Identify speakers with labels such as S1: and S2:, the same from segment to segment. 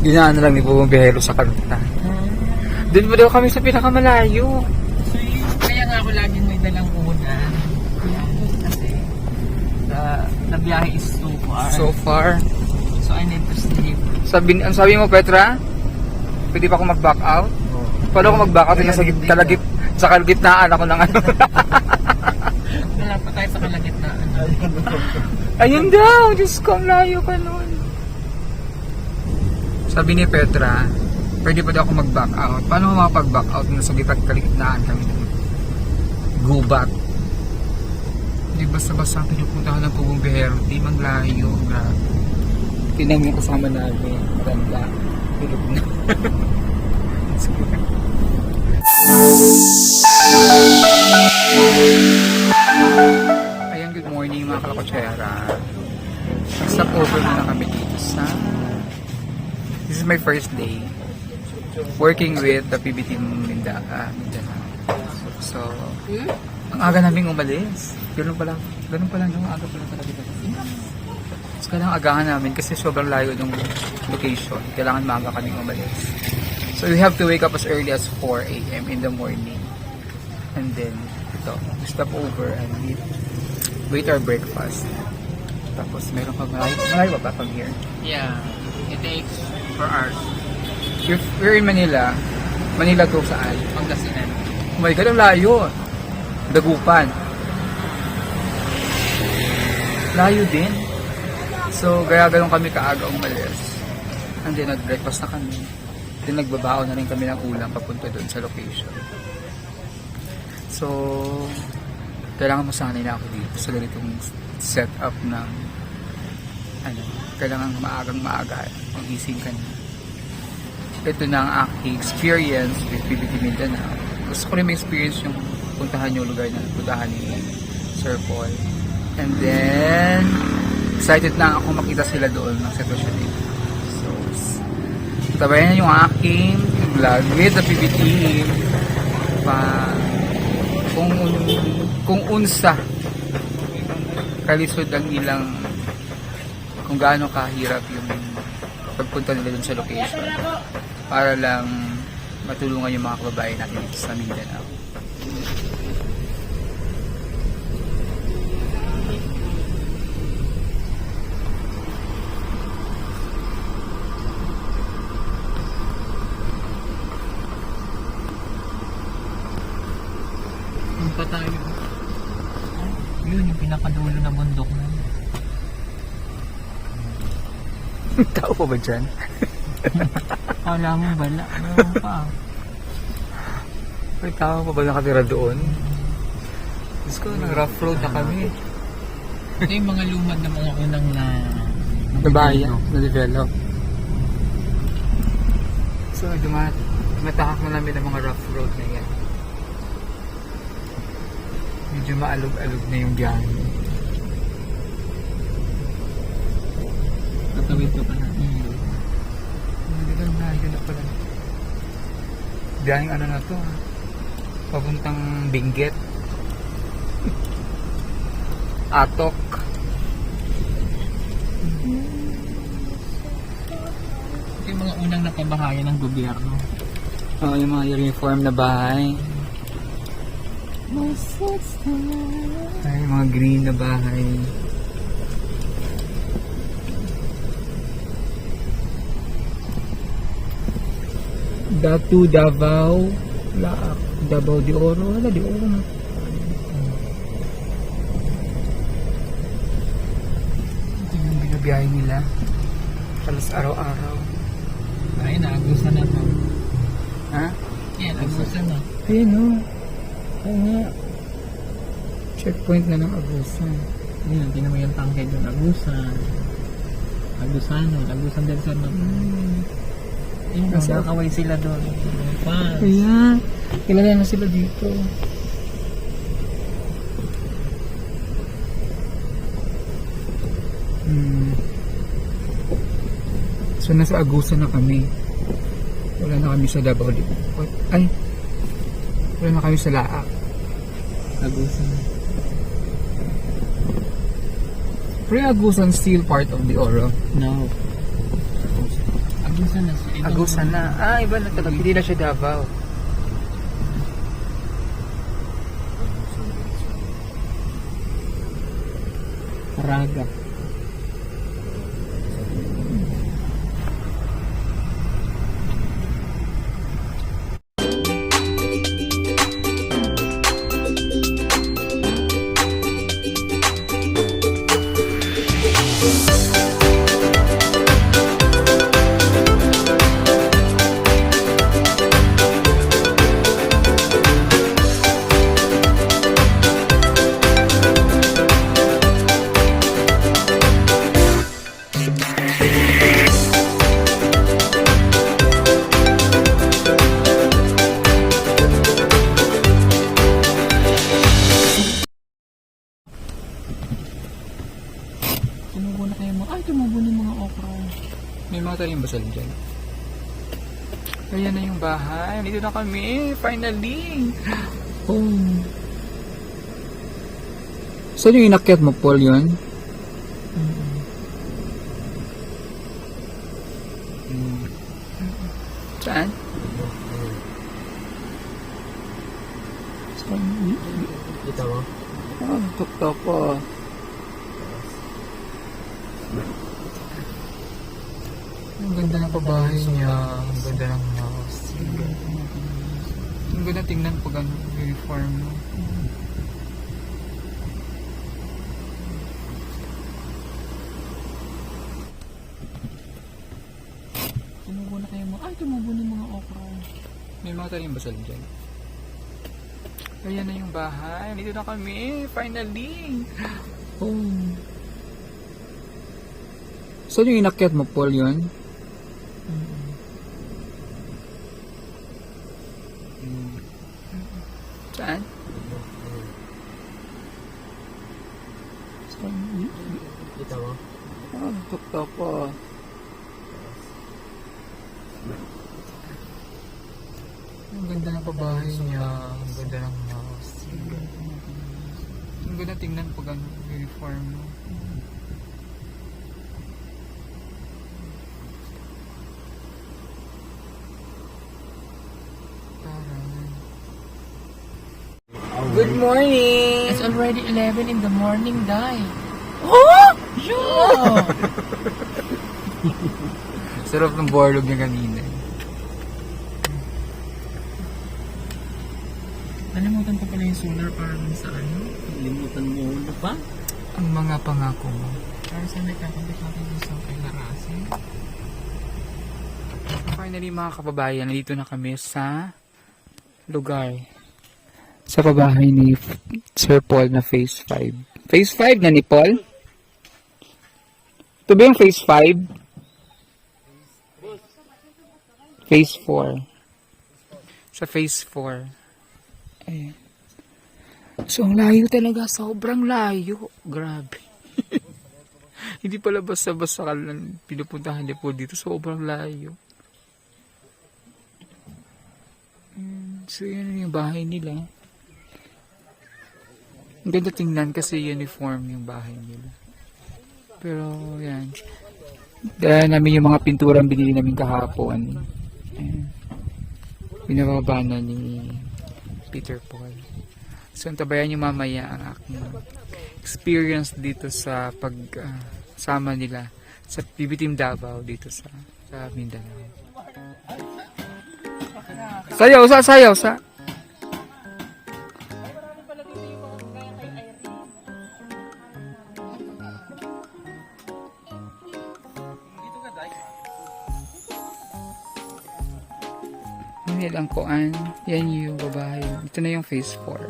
S1: Dinaan na lang ni Bumibihero sa Karuta. Doon pa daw kami sa pinakamalayo.
S2: So, yun, kaya nga ako laging may dalang unan. Kasi, the, the biyahe is so far.
S1: So far.
S2: so I need to sleep.
S1: Sabi, ang sabi mo, Petra? Pwede pa ako mag-back out? Paano ako mag-back out? Nasa git, kalagit, sa kalagitnaan ako ng ano.
S2: Wala pa tayo sa kalagitnaan.
S1: Ayun daw, Diyos ko, ang layo ka nun. Sabi ni Petra, pwede pa daw ako mag-back out. Paano makapag-back out na sa gitag kaligtaan kami ng gubat? Hindi basta-basta pinupuntahan ng Pugong Bihero. Di man layo, grabe. Tinang yung kasama namin, matanda. Tulog na. Ayan, good morning mga kalakotsera. Nag-stop over muna kami dito sa... This is my first day working with the PBT Minda, ah, Mindanao. So, ang aga naming umalis. Ganun pala, ganun pala, no? Aga pala talaga dito. So, kailangan agahan namin kasi sobrang layo ng location. Kailangan maaga kaming umalis. So, we have to wake up as early as 4 a.m. in the morning. And then, ito, stop over and eat, wait our breakfast. Tapos, meron pa malayo, malayo ba from here?
S2: Yeah, it takes 4 hours.
S1: If we're in Manila, Manila to saan?
S2: Pangasinan.
S1: Oh my God, ang layo. Dagupan. Layo din. So, kaya ganun kami kaaga umalis. And then, nag-breakfast na kami. Then, nagbabaon na rin kami ng ulam papunta doon sa location. So, kailangan masanay na ako dito sa ganitong setup ng ano, kailangan maagang maaga magising ka na. Ito na ang aking experience with PBT Mindanao. Gusto ko rin may experience yung puntahan yung lugar na puntahan ni Sir Paul. And then, excited na ako makita sila doon ng sitwasyon nila. So, tabayan yung aking vlog with the PBT pa kung kung unsa kalisod ang ilang kung gaano kahirap yung pagpunta nila dun sa location para lang matulungan yung mga kababayan natin sa Mindanao.
S2: Pa tayo. Yun, yung pinakadulo na bundok na. yun.
S1: Tao pa ba dyan?
S2: Kala mo bala. Meron pa.
S1: May tao pa ba nakatira doon? Diyos ko, nag-rough road na kami.
S2: Ito yung mga lumad na mga unang na...
S1: Nabaya, na-develop. So, dumat matahak na namin ang mga rough road na yan. Medyo maalog-alog na yung biyahe.
S2: Tatawid ko pa na.
S1: Na, pala. Biyaheng ano na to, ah. papuntang Benguet. Atok.
S2: Ito yung mga unang napabahayan ng gobyerno.
S1: Oh, yung mga uniform na bahay. Ay, yung mga green na bahay. Datu, Davao, Laak, Davao de Oro, wala de Oro na. Ito yung binabiyahe nila. Halos araw-araw.
S2: Ay, naagusan na to.
S1: Ha?
S2: Yan, agusan na.
S1: Ayun o. Oo nga. Checkpoint na ng Agusan.
S2: Yan, tingnan mo yung tangke doon. Agusan. Agusano. Agusan del Sur na.
S1: Hmm.
S2: Yun,
S1: Nasa-
S2: nakakaway sila doon. Fans.
S1: Ayan. Kilala na sila dito. Hmm. So, nasa Agusan na kami. Wala na kami sa Davao. What? Ay. Wala na kami sa Laak.
S2: Agusan.
S1: Yung Agusan still part of the Oro.
S2: No. Agusan. Na.
S1: Ah, iba na talaga. Hindi na siya Davao.
S2: Raga.
S1: Bahay. Dito na kami. Finally. Oh. Saan yung inakyat mo, Paul, yun? Hmm. Saan? Saan?
S2: Kita mo?
S1: Ah, tuktok po. Ang ganda ng pabahay niya. Ang ganda ng house. Ang ganda tingnan pag ang uniform mo.
S2: Tumubo na kayo mga... Ay, tumubo na mga okra.
S1: May mga tayong basal dyan. Ayan na yung bahay. Dito na kami. Finally. Oh. Saan yung inakyat mo, Paul, yun? Hmm. Saan? Saan?
S2: Kita mo?
S1: Ah, tuktok po. Ang ganda ng pabahay niya. Ang ganda ng house. Ang ganda tingnan pag ang uniform mo. Good morning!
S2: It's already 11 in the morning, Dai. Oh! Yeah!
S1: Sarap ng borlog niya kanina.
S2: Nalimutan ko pala yung solar para dun sa ano. Limutan mo na pa?
S1: Ang mga pangako mo.
S2: Para sa nagkakabit natin dun sa kay Larasi.
S1: Finally mga kababayan, nandito na kami sa lugar. Sa pabahay ni Sir Paul na Phase 5. Phase 5 na ni Paul? Ito ba yung Phase 5? Phase 4. Sa Phase 4. Ayan. So, ang layo talaga. Sobrang layo. Grabe. Hindi pala basta-basta ka lang pinupuntahan ni Paul dito. Sobrang layo. Mm, So, yan yung bahay nila. Ganda tingnan kasi uniform yung bahay nila. Pero, yan. Dahil namin yung mga pinturang binili namin kahapon. Ayan. Binababa na ni Peter Paul. So, antabayan nyo mamaya ang aking experience dito sa pagsama nila sa PB Team Davao dito sa, sa Mindanao. Sayaw, sa, sayaw, sa. Kuan. Yan yung babae. Ito na yung phase 4.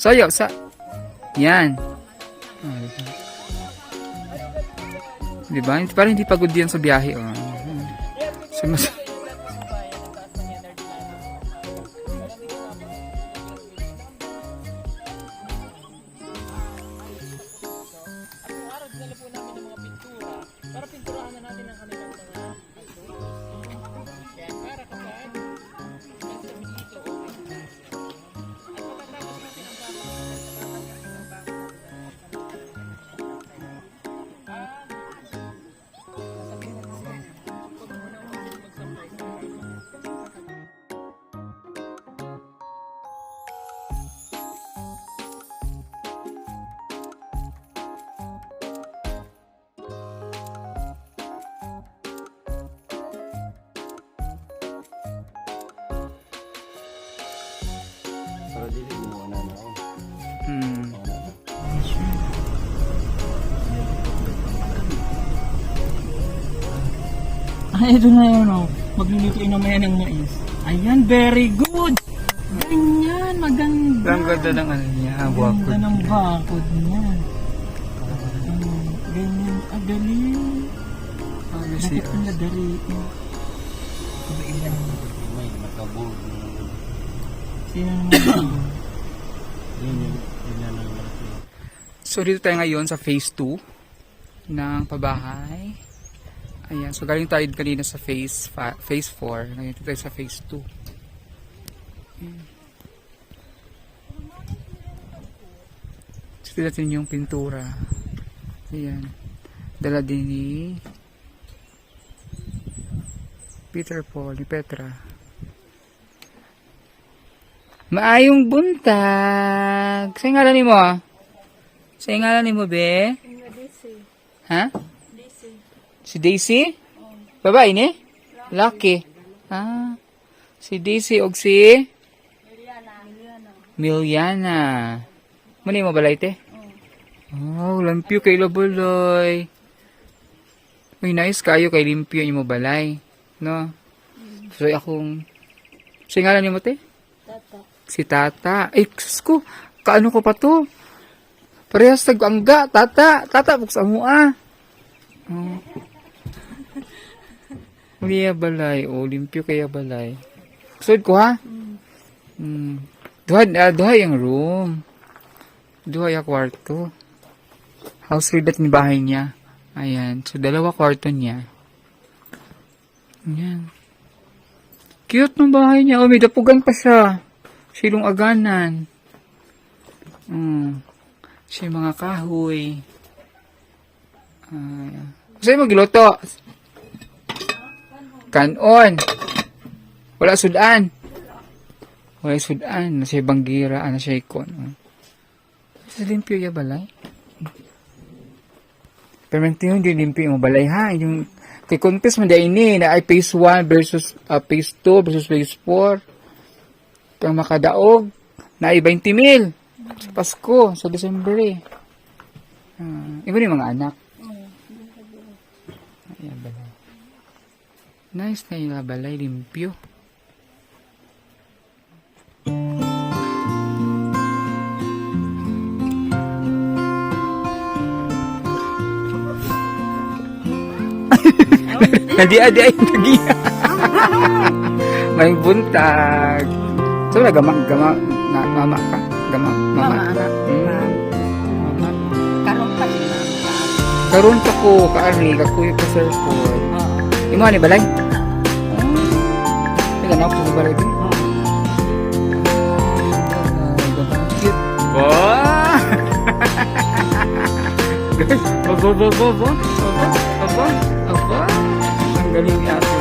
S1: Sayaw, sa. Yan. Ah, diba? Diba? Parang hindi pagod yan sa biyahe. Oh. So, mas-
S3: dili mo na na.
S1: Hmm.
S2: Ay, ito na yun, oh. Maglulutuin naman yan ng mais. Ayan, very good! Ganyan, maganda.
S1: Ang ganda ng ano niya, guwapo.
S2: Ganda ng bakod niya. Hmm, ganyan, ah, galing. Bakit ang nadariin?
S3: May makabog.
S1: So dito tayo ngayon sa phase 2 ng pabahay. Ayan, so galing tayo kanina sa phase phase 4. Ngayon tayo sa phase 2. Ayan. So natin yung pintura. Ayan. Dala din ni Peter Paul, ni Petra. Maayong buntag! Sa ngalan ni mo ah? Sa ngalan ni mo, be? Ha? Si Daisy? Babae ni? Lucky. Ah. Si Daisy og si? Miliana. Miliana. Mani mo balay te? Oh, lampyo kay Lobuloy. Uy, nice kayo kay limpyo imo balay. No? So, akong... Sa ngalan ni mo te? Si Tata. Ay, sus ko. Kaano ko pa to? Parehas tag angga, tata, tata buksan mo ah. Oh. Kaya balay, o limpyo kaya balay. Sud ko ha? Mm. Duha, ah, duha yung room. Duha yung kwarto. House redat ni bahay niya. Ayan. So, dalawa kwarto niya. Ayan. Cute ng bahay niya. Oh, may dapugan pa siya. Silong aganan. Mm. Siya yung mga kahoy. Uh, Sa'yo magluto? Kanon. Wala sudan. Wala sudan. Nasa banggira. Ano siya ikon. Oh. Sa limpyo ya balay. Pero hindi yung limpyo yung balay ha. Yung kay contest mo dahil ini na ay phase 1 versus uh, phase 2 versus phase 4. Pang makadaog na ay 20 mil sa Pasko, sa December eh. Ah, iba yung mga anak. Ayan, balay. Nice na yung balay, limpyo. Hindi adi ay nagi. May buntag. So na gama gama na mama ka. Gama mama.
S4: Mama anak.
S1: Hmm. Mama.
S4: Karon pa sila.
S1: Karon pa ko kaari kakuy ko sa airport.
S4: Oo.
S1: Imo ni balay? Ila na sa balay din. Cute. Wow! Aba, aba, aba, aba, aba, aba, aba. Ang galing yata.